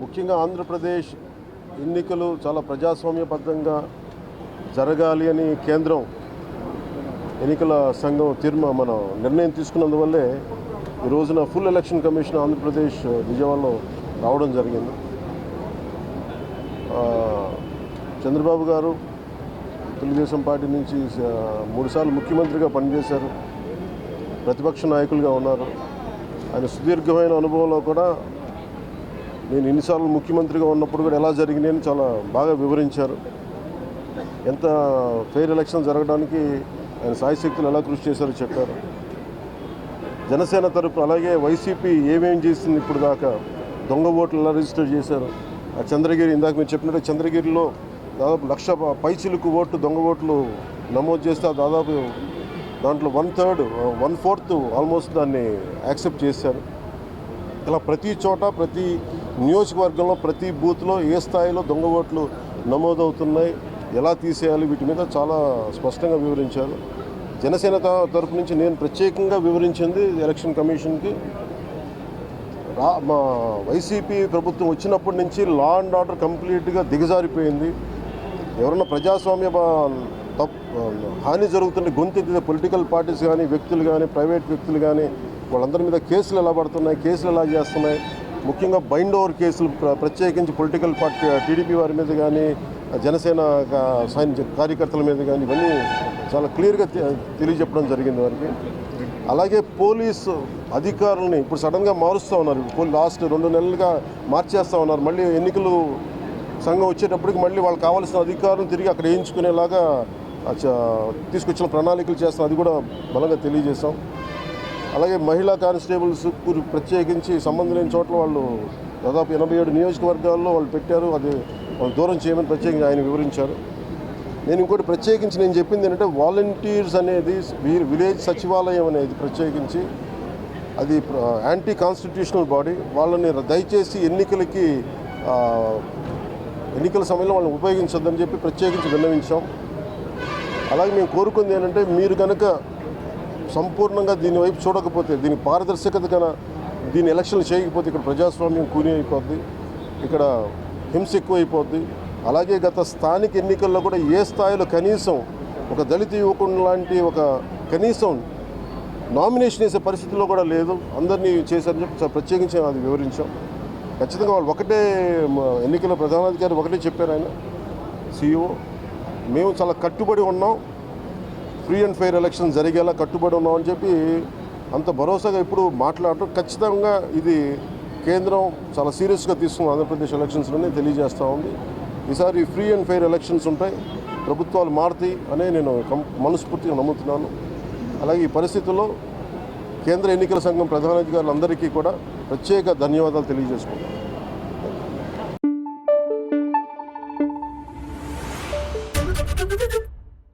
ముఖ్యంగా ఆంధ్రప్రదేశ్ ఎన్నికలు చాలా ప్రజాస్వామ్యబద్ధంగా జరగాలి అని కేంద్రం ఎన్నికల సంఘం తీర్మా మనం నిర్ణయం తీసుకున్నందువల్లే ఈ రోజున ఫుల్ ఎలక్షన్ కమిషన్ ఆంధ్రప్రదేశ్ విజయవాడలో రావడం జరిగింది. చంద్రబాబు గారు తెలుగుదేశం పార్టీ నుంచి మూడుసార్లు ముఖ్యమంత్రిగా పనిచేశారు. ప్రతిపక్ష నాయకులుగా ఉన్నారు. ఆయన సుదీర్ఘమైన అనుభవంలో కూడా నేను ఎన్నిసార్లు ముఖ్యమంత్రిగా ఉన్నప్పుడు కూడా ఎలా జరిగినాయని చాలా బాగా వివరించారు. ఎంత ఫెయిర్ ఎలక్షన్ జరగడానికి ఆయన సాయశక్తులు ఎలా కృషి చేశారో చెప్పారు. జనసేన తరపు అలాగే వైసీపీ ఏమేం చేసింది ఇప్పుడు దాకా దొంగ ఓట్లు ఎలా రిజిస్టర్ చేశారు. ఆ చంద్రగిరి ఇందాక మీరు చెప్పినట్టు చంద్రగిరిలో దాదాపు లక్ష ప- పైచిలుకు ఓట్లు దొంగ ఓట్లు నమోదు చేస్తే ఆ దాదాపు దాంట్లో one third one fourth almost దాన్ని యాక్సెప్ట్ చేశారు. ఇలా ప్రతి చోట ప్రతి నియోజకవర్గంలో ప్రతి బూత్లో ఏ స్థాయిలో దొంగ ఓట్లు నమోదవుతున్నాయి ఎలా తీసేయాలి వీటి మీద చాలా స్పష్టంగా వివరించారు. జనసేన తరపు నుంచి నేను ప్రత్యేకంగా వివరించింది ఎలక్షన్ కమిషన్కి. రా మా వైసీపీ ప్రభుత్వం వచ్చినప్పటి నుంచి లా అండ్ ఆర్డర్ కంప్లీట్గా దిగజారిపోయింది. ఎవరన్నా ప్రజాస్వామ్య తప్ హాని జరుగుతున్న గొంతెత్తితే పొలిటికల్ పార్టీస్ కానీ వ్యక్తులు కానీ ప్రైవేట్ వ్యక్తులు కానీ వాళ్ళందరి మీద కేసులు ఎలా పడుతున్నాయి కేసులు ఎలా చేస్తున్నాయి ముఖ్యంగా బైండ్ ఓవర్ కేసులు ప్ర- ప్రత్యేకించి పొలిటికల్ పార్టీ టీడీపీ వారి మీద కానీ జనసేన కా- సైన్ కార్యకర్తల మీద కానీ ఇవన్నీ చాలా క్లియర్గా తెలియజెప్పడం జరిగింది వారికి. అలాగే పోలీసు అధికారులని ఇప్పుడు సడన్గా మారుస్తూ ఉన్నారు. లాస్ట్ రెండు నెలలుగా మార్చేస్తూ ఉన్నారు. మళ్ళీ ఎన్నికలు సంఘం వచ్చేటప్పటికి మళ్ళీ వాళ్ళకి కావాల్సిన అధికారులు తిరిగి అక్కడ వేయించుకునేలాగా తీసుకొచ్చిన ప్రణాళికలు చేస్తాం. అది కూడా బలంగా తెలియజేశాం. అలాగే మహిళా కానిస్టేబుల్స్ ప్రత్యేకించి సంబంధం లేని చోట్ల వాళ్ళు దాదాపు ఎనభై ఏడు నియోజకవర్గాల్లో వాళ్ళు పెట్టారు. అది వాళ్ళు దూరం చేయమని ప్రత్యేకంగా ఆయన వివరించారు. నేను ఇంకోటి ప్రత్యేకించి నేను చెప్పింది ఏంటంటే వాలంటీర్స్ అనేది వీరి విలేజ్ సచివాలయం అనేది ప్రత్యేకించి అది యాంటీ కాన్స్టిట్యూషనల్ బాడీ వాళ్ళని దయచేసి ఎన్నికలకి ఎన్నికల సమయంలో వాళ్ళని ఉపయోగించొద్దని చెప్పి ప్రత్యేకించి విన్నవించాం. అలాగే మేము కోరుకుంది ఏంటంటే మీరు కనుక సంపూర్ణంగా దీని వైపు చూడకపోతే దీని పారదర్శకత కన్నా దీని ఎలక్షన్లు చేయకపోతే ఇక్కడ ప్రజాస్వామ్యం కూని అయిపోద్ది ఇక్కడ హింస ఎక్కువైపోద్ది. అలాగే గత స్థానిక ఎన్నికల్లో కూడా ఏ స్థాయిలో కనీసం ఒక దళిత యువకుడు లాంటి ఒక కనీసం నామినేషన్ వేసే పరిస్థితిలో కూడా లేదు. అందరినీ చేశారని చెప్పి ప్రత్యేకించి అది వివరించాం. ఖచ్చితంగా వాళ్ళు ఒకటే ఎన్నికల ప్రధానాధికారి ఒకటే చెప్పారు ఆయన సీఈఓ. మేము చాలా కట్టుబడి ఉన్నాం. ఫ్రీ అండ్ ఫెయిర్ ఎలక్షన్ జరిగేలా కట్టుబడి ఉన్నామని చెప్పి అంత భరోసాగా ఇప్పుడు మాట్లాడటం ఖచ్చితంగా ఇది కేంద్రం చాలా సీరియస్గా తీసుకున్న ఆంధ్రప్రదేశ్ ఎలక్షన్స్లోనే తెలియజేస్తూ ఉంది. ఈసారి ఫ్రీ అండ్ ఫెయిర్ ఎలక్షన్స్ ఉంటాయి. ప్రభుత్వాలు మారుతాయి అనే నేను మనస్ఫూర్తిగా నమ్ముతున్నాను. అలాగే ఈ పరిస్థితుల్లో కేంద్ర ఎన్నికల సంఘం ప్రధానాధికారులందరికీ కూడా ప్రత్యేక ధన్యవాదాలు తెలియజేసుకుంటాను